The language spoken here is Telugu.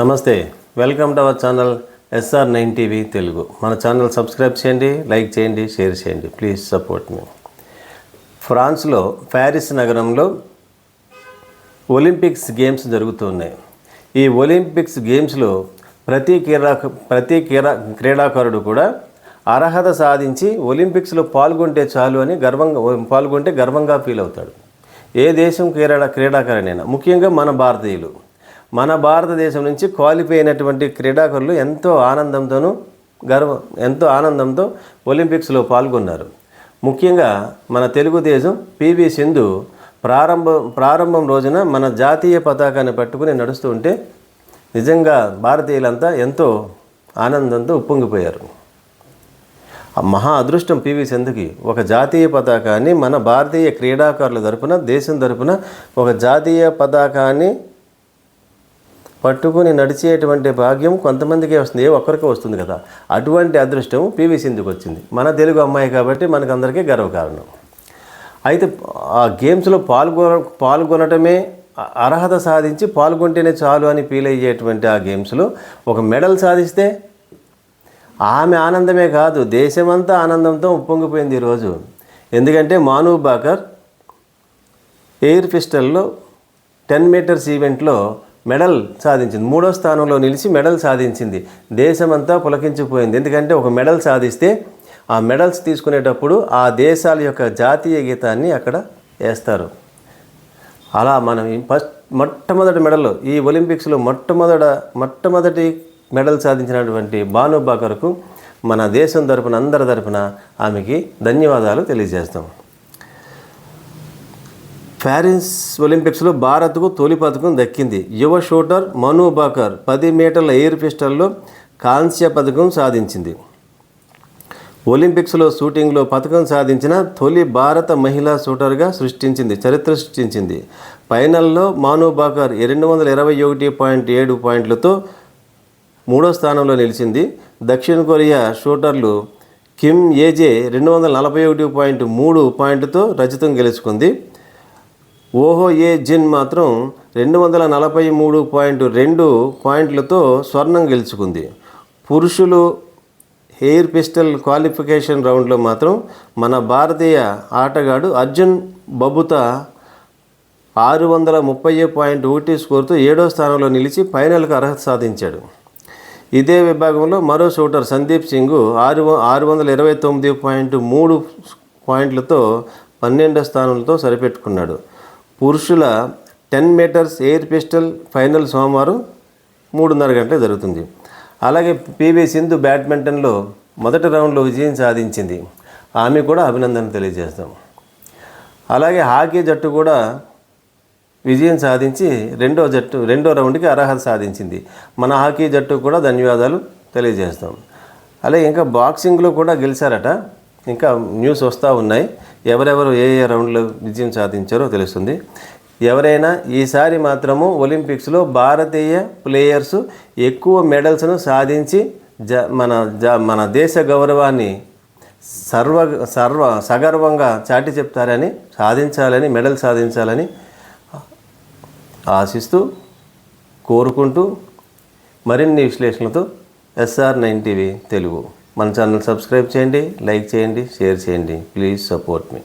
నమస్తే welcome to our channel SR nine TV Telugu. మన ఛానల్ సబ్స్క్రైబ్ చేయండి లైక్ చేయండి షేర్ చేయండి. Please support me. ఫ్రాన్స్లో ప్యారిస్ నగరంలో ఒలింపిక్స్ గేమ్స్ జరుగుతున్నాయి. ఈ ఒలింపిక్స్ గేమ్స్లో ప్రతి క్రీడా ప్రతి క్రీడా క్రీడాకారుడు కూడా అర్హత సాధించి ఒలింపిక్స్లో పాల్గొంటే చాలు అని గర్వంగా పాల్గొంటే గర్వంగా ఫీల్ అవుతాడు. ఏ దేశం క్రీడా క్రీడాకారుడైనా ముఖ్యంగా మన భారతీయులు. మన భారతదేశం నుంచి క్వాలిఫై అయినటువంటి క్రీడాకారులు ఎంతో ఆనందంతోనూ గర్వ ఎంతో ఆనందంతో ఒలింపిక్స్లో పాల్గొన్నారు. ముఖ్యంగా మన తెలుగుదేశం పివి సింధు ప్రారంభం ప్రారంభం రోజున మన జాతీయ పతాకాన్ని పట్టుకుని నడుస్తూ ఉంటే నిజంగా భారతీయులంతా ఎంతో ఆనందంతో ఉప్పొంగిపోయారు. ఆ మహా అదృష్టం పివి సింధుకి. ఒక జాతీయ పతాకాన్ని మన భారతీయ క్రీడాకారుల తరపున దేశం తరపున ఒక జాతీయ పతాకాన్ని పట్టుకుని నడిచేటువంటి భాగ్యం కొంతమందికే వస్తుంది. ఏ ఒక్కరికే వస్తుంది కదా. అటువంటి అదృష్టం పివి సింధుకు వచ్చింది. మన తెలుగు అమ్మాయి కాబట్టి మనకందరికీ గర్వకారణం. అయితే ఆ గేమ్స్లో పాల్గొన పాల్గొనటమే అర్హత సాధించి పాల్గొంటేనే చాలు అని ఫీల్ అయ్యేటువంటి ఆ గేమ్స్లో ఒక మెడల్ సాధిస్తే ఆమె ఆనందమే కాదు దేశమంతా ఆనందంతో ఉప్పొంగిపోయింది ఈరోజు. ఎందుకంటే మానూ బాకర్ ఎయిర్ పిస్టల్లో టెన్ మీటర్స్ ఈవెంట్లో మెడల్ సాధించింది. మూడో స్థానంలో నిలిచి మెడల్ సాధించింది. దేశమంతా పులకించిపోయింది. ఎందుకంటే ఒక మెడల్ సాధిస్తే ఆ మెడల్స్ తీసుకునేటప్పుడు ఆ దేశాల యొక్క జాతీయ గీతాన్ని అక్కడ వేస్తారు. అలా మనం ఫస్ట్ మొట్టమొదటి మెడల్ ఈ ఒలింపిక్స్లో మొట్టమొదట మొట్టమొదటి మెడల్ సాధించినటువంటి భాను బాకర్కు మన దేశం తరపున అందరి తరపున ఆమెకి ధన్యవాదాలు తెలియజేస్తాం. ప్యారిస్ ఒలింపిక్స్లో భారత్కు తొలి పథకం దక్కింది. యువ షూటర్ మను బాకర్ పది మీటర్ల ఎయిర్ పిస్టల్లో కాంస్య పథకం సాధించింది. ఒలింపిక్స్లో షూటింగ్లో పథకం సాధించిన తొలి భారత మహిళా షూటర్గా సృష్టించింది చరిత్ర సృష్టించింది. ఫైనల్లో మాను బాకర్ రెండు వందల ఇరవై ఒకటి పాయింట్ ఏడు పాయింట్లతో మూడో స్థానంలో నిలిచింది. దక్షిణ కొరియా షూటర్లు కిమ్ ఏజే రెండు వందల నలభై ఒకటి పాయింట్ మూడు పాయింట్తో రజతం గెలుచుకుంది. ఓహో ఏ జిన్ మాత్రం రెండు వందల నలభై మూడు పాయింట్ రెండు పాయింట్లతో స్వర్ణం గెలుచుకుంది. పురుషులు ఎయిర్ పిస్టల్ క్వాలిఫికేషన్ రౌండ్లో మాత్రం మన భారతీయ ఆటగాడు అర్జున్ బబుతా ఆరు వందల ముప్పై పాయింట్ ఒకటి స్కోర్తో ఏడో స్థానంలో నిలిచి ఫైనల్కు అర్హత సాధించాడు. ఇదే విభాగంలో మరో షూటర్ సందీప్ సింగ్ ఆరు ఆరు వందల ఇరవై తొమ్మిది పాయింట్ మూడు పాయింట్లతో పన్నెండో స్థానంతో సరిపెట్టుకున్నాడు. పురుషుల ten meters air pistol final సోమవారం మూడున్నర గంటల జరుగుతుంది. అలాగే పివి సింధు బ్యాడ్మింటన్లో మొదటి రౌండ్లో విజయం సాధించింది. ఆమె కూడా అభినందన తెలియజేస్తాం. అలాగే హాకీ జట్టు కూడా విజయం సాధించి రెండో జట్టు రెండో రౌండ్కి అర్హత సాధించింది. మన హాకీ జట్టు కూడా ధన్యవాదాలు తెలియజేస్తాం. అలాగే ఇంకా బాక్సింగ్లో కూడా గెలిచారట. ఇంకా న్యూస్ వస్తూ ఉన్నాయి. ఎవరెవరు ఏ ఏ రౌండ్లో విజయం సాధించారో తెలుస్తుంది. ఎవరైనా ఈసారి మాత్రము ఒలింపిక్స్లో భారతీయ ప్లేయర్స్ ఎక్కువ మెడల్స్ను సాధించి జ మన జ మన దేశ గౌరవాన్ని సర్వ సర్వ సగర్వంగా చాటి చెప్తారని సాధించాలని మెడల్ సాధించాలని ఆశిస్తూ కోరుకుంటూ మరిన్ని విశ్లేషణలతో ఎస్ఆర్ నైన్ టీవీ తెలుగు. మన ఛానల్ సబ్స్క్రైబ్ చేయండి లైక్ చేయండి షేర్ చేయండి. Please support me